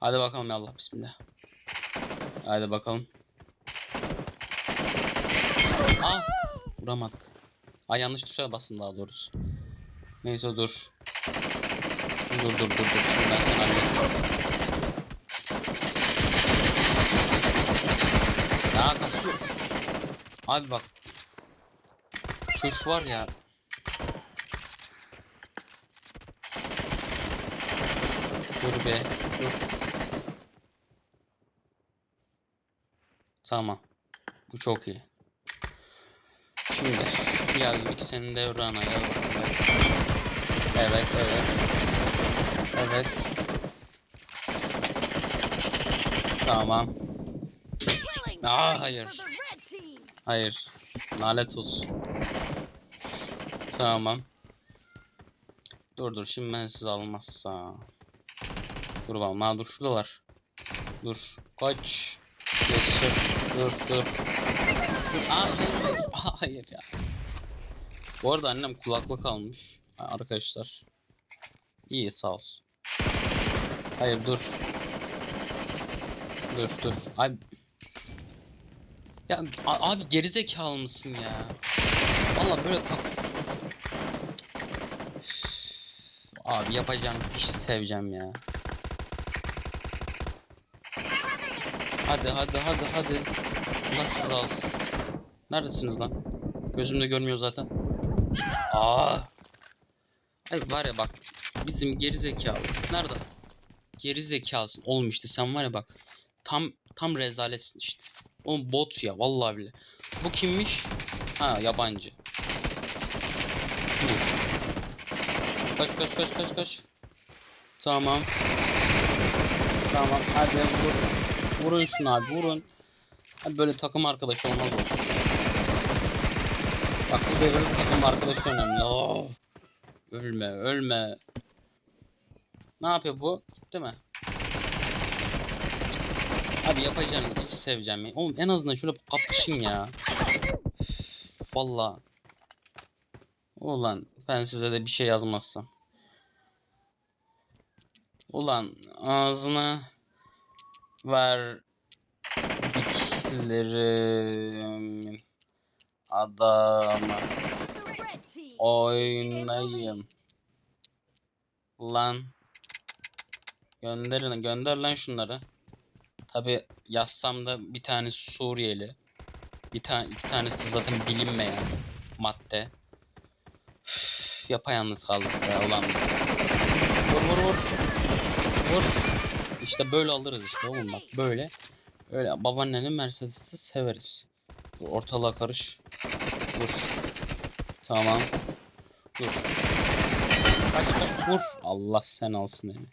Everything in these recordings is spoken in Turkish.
Hadi bakalım ya Allah bismillah. Hadi bakalım. Ah! Vuramadık. Ay yanlış tuşa bastım daha doğrusu. Neyse dur. Dur dur dur dur. Şimdi ben sana halledeceğim. Ya kasıyor. Abi bak. Tuş var ya. Dur be. Dur. Tamam. Bu çok iyi. Şimdi geldik senin devrana gel. Evet evet. Evet. Tamam. Killing Ah, hayır. Hayır. Lanet olsun. Tamam. Dur dur şimdi ben sizi almazsa. Dur. Ha dur şuradalar. Dur. Kaç. Geçsin. Dur dur. Dur. Aa, hayır hayır. Ya. Bu arada annem kulaklık almış. Arkadaşlar. İyi sağ olsun. Hayır dur. Dur dur. Abi ya abi gerizekalı mısın ya? Valla böyle tak... Abi yapacağım işi seveceğim ya. Hadi hadi hadi hadi. Nasıl alsın? Neredesiniz lan? Gözümde görmüyor zaten. Aa! Ay var ya bak. Bizim gerizekalı. Nerede? Gerizekalısın. Oğlum işte sen var ya bak. Tam tam rezaletsin işte. Oğlum bot ya vallahi bile. Bu kimmiş? Ha yabancı. Kaç kaç kaç kaç kaç. Tamam. Tamam hadi vur. Vurun şunu abi vurun. Abi böyle takım arkadaşı olmaz olsun. Bak bu devirde takım arkadaşı önemli. Oo. Ölme ölme. Ne yapıyor bu? Gitti mi? Abi yapacağım hiç seveceğim ya. Oğlum en azından şöyle kapışın ya. Üf, Valla. Ulan ben size de bir şey yazmazsam. Ulan ağzına ver diklerim adamı oynayayım. Lan gönderin gönder lan şunları. Tabi yazsam da bir tanesi Suriyeli. Bir tane iki tanesi zaten bilinmeyen madde. Üf, yapayalnız kaldık ya ulan. Vur vur vur. Vur. İşte böyle alırız işte oğlum bak böyle. Öyle babaannenin Mercedes'i severiz. Dur, ortalığa karış. Vur. Tamam. Dur. Kaç vur. Allah sen alsın beni.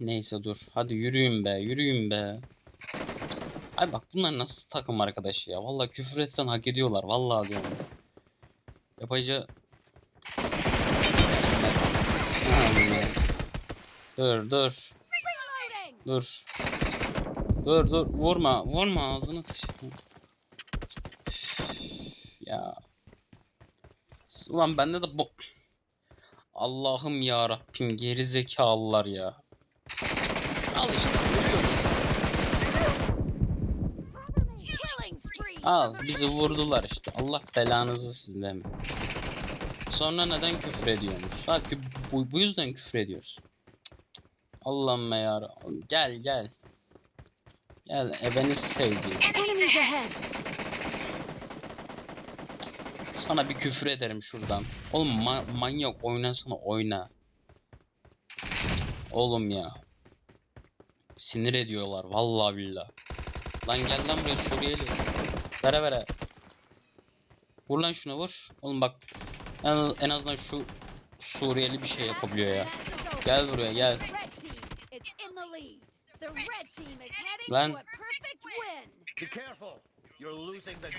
Neyse dur. Hadi yürüyün be. Yürüyün be. Ay bak bunlar nasıl takım arkadaşı ya. Vallahi küfür etsen hak ediyorlar. Vallahi diyorum. Yapıcı... Dur dur. Dur. Dur dur. Vurma. Vurma ağzını sıçtım. ya. Ulan bende de bu... Allah'ım ya Rabbim geri zekalılar ya. Al işte. Al bizi vurdular işte. Allah belanızı sizden mi? Sonra neden küfür ediyorsunuz? Ha, bu, bu yüzden küfür ediyoruz. Allah'ım ya. Gel gel. Gel ebeni sevdiğim. Sana bir küfür ederim şuradan. Oğlum ma- manyak oynasana oyna. Oğlum ya. Sinir ediyorlar vallahi billah. Lan gel lan buraya Suriyeli. Vere vere. Vur lan şuna vur. Oğlum bak en, en azından şu Suriyeli bir şey yapabiliyor ya. Gel buraya gel.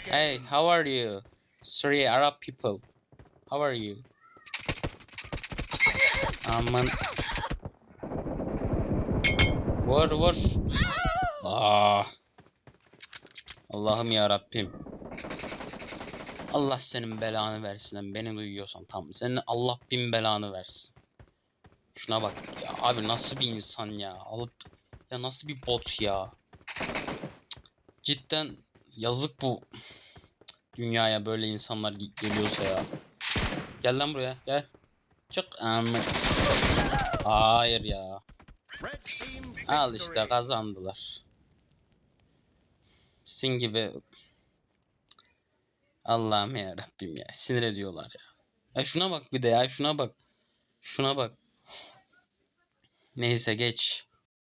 Game. Hey, how are you? Sorry, Arab people. How are you? Aman. Vur vur. Ah. Allah'ım ya Rabbim. Allah senin belanı versin. lan. Beni duyuyorsan tam. Senin Allah bin belanı versin. Şuna bak ya. Abi nasıl bir insan ya? Alıp ya nasıl bir bot ya? Cidden yazık bu dünyaya böyle insanlar ge- geliyorsa ya. Gel lan buraya gel. Çık. Hayır ya. Al işte kazandılar. Sin gibi Allah'ım ya Rabbim ya sinir ediyorlar ya. Ya şuna bak bir de ya şuna bak. Şuna bak. Neyse geç.